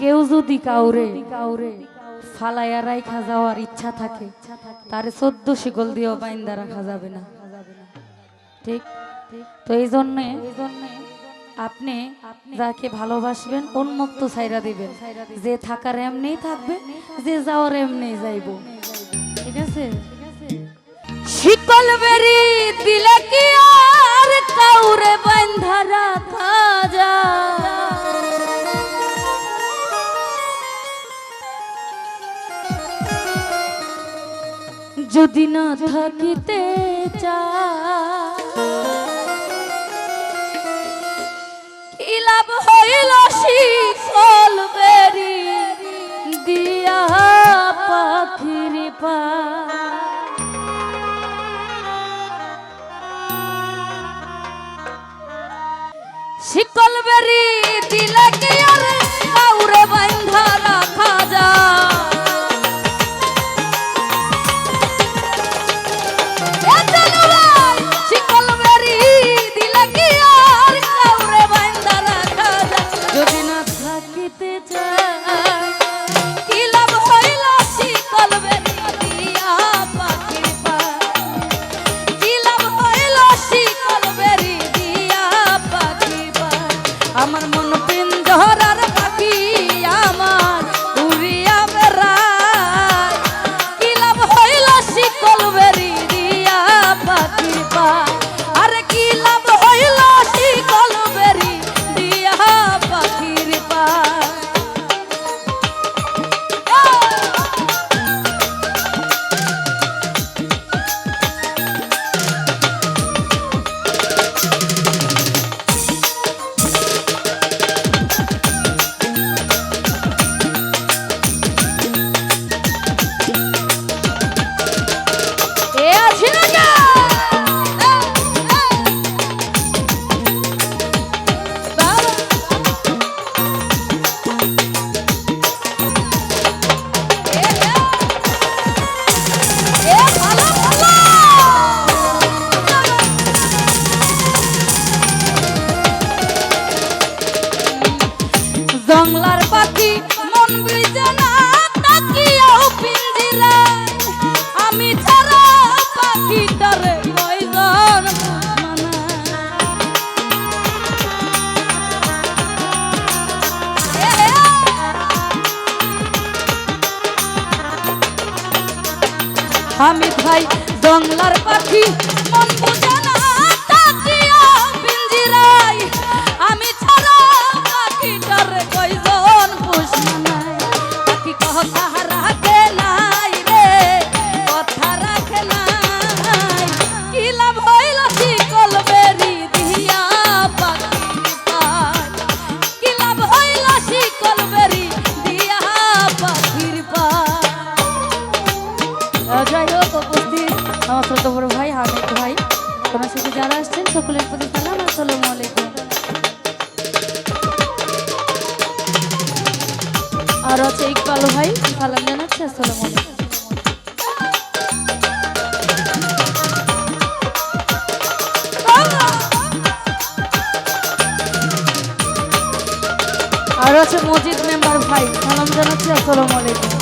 কেউ যদি কাউরে কাউরে ফালাইয়া রাইখা যাওয়ার ইচ্ছা থাকে, তার চোদ্দ শিকল দিয়েও বাইন্দা রাখা যাবে না। ঠিক? তো এই জন্যে আপনি যাকে ভালোবাসবেন, উন্মুক্ত সাইরা দিবেন। যে থাকার এমনিই থাকবে, যে যাওয়ার এমনি যাইব। ঠিক আছে? শিকল বেরি দিলে কি আর কাউরে যদি না থাকিতে লাভ হইল শিখলবে হামিদ ভাই জংলার পাখি মন বুঝে আর আছে ইকবাল ভাই, সালাম জানাচ্ছে, আসসালাম আলাইকুম। আর আছে মজিদ মেম্বার ভাই, সালাম জানাচ্ছি, আসসালামু আলাইকুম।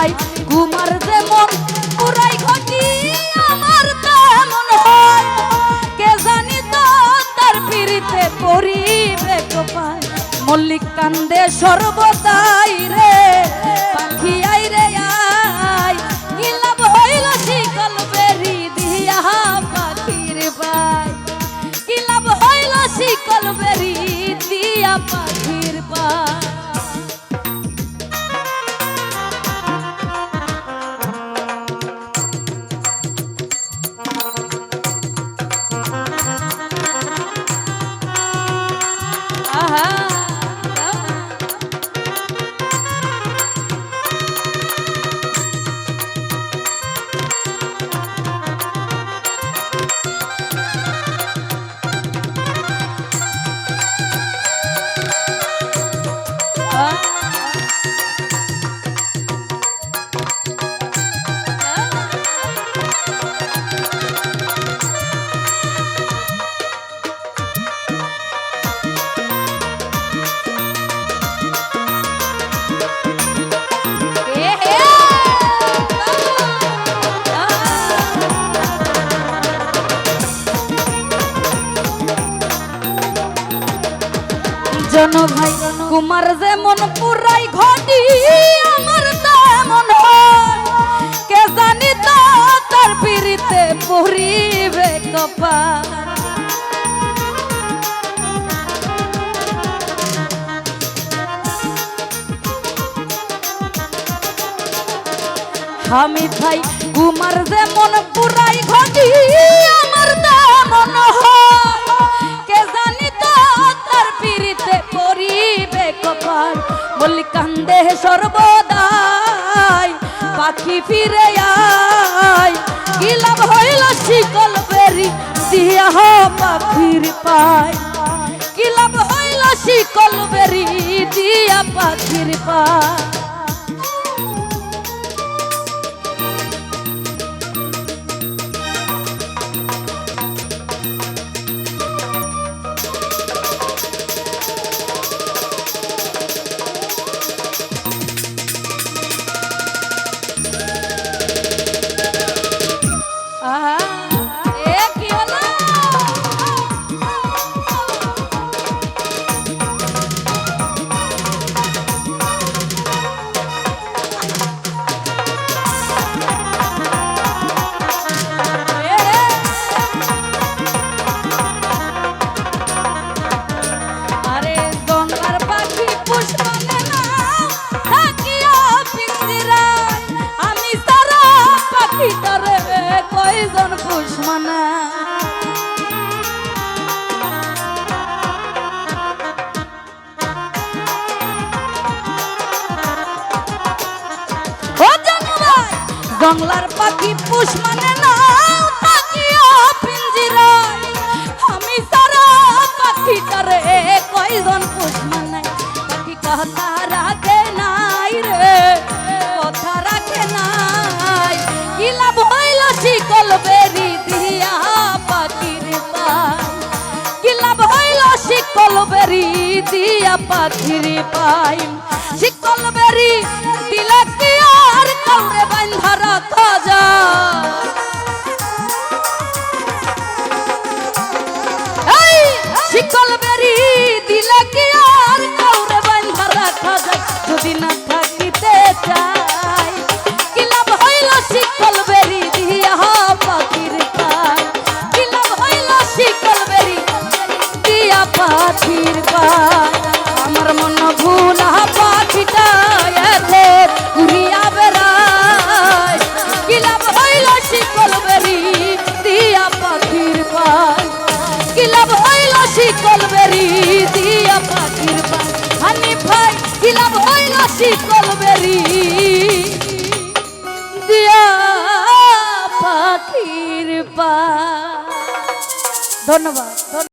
ভাই কুমার যেমন পুরাই ঘটি, আমার তেমন হয়। কে জানি তো তার পিড়িতে পরিবে কপাল মল্লিক কান্দে সর্বদাই রে, পাখি আই রে আই। কি লাভ হইল শিকল বেরি দিয়া পাখির পাই কি হইল শিকল বেরি দিয়া পাখির কুমার যেমন পুরাই ঘটি, আমার তেমন কে জানি তো তার পিড়িতে পরিবে কপাল হামিদ ভাই কুমার যেমন পুরাই ঘটি, আমার তেমন হয়। কপাল, বলি কান্দে সর্বদাই, পাখি ফিরে আয়। কি লাভ হইল শিকল বেরি দিয়া পাখির পায়। কি হইল শিকল বেরি দিয়া পাখির পায়। জংলার পাখি পুষ মানে না পিঞ্জিরায় আমি কয়জন পুষ মানে? পাখি কথা রাখে নাই রে, কথা রাখে নাই। কি লাভ হইল শিকল বেরি দিয়া পাখির পায় কি লাভ হইল শিকল বেরি দিয়া শিকল বেরি দিলে কি আর এই, শিকল বেরি দিলে কি আর কাউরে বান্ধা রাখা যায়? যদি না থাকিতে চাই কি লাভ হইল শিকল বেরি দিয়া পাখির পাই কি লাভ হইল শিকল বেরি দিয়া পাখির পাই ধন্যবাদ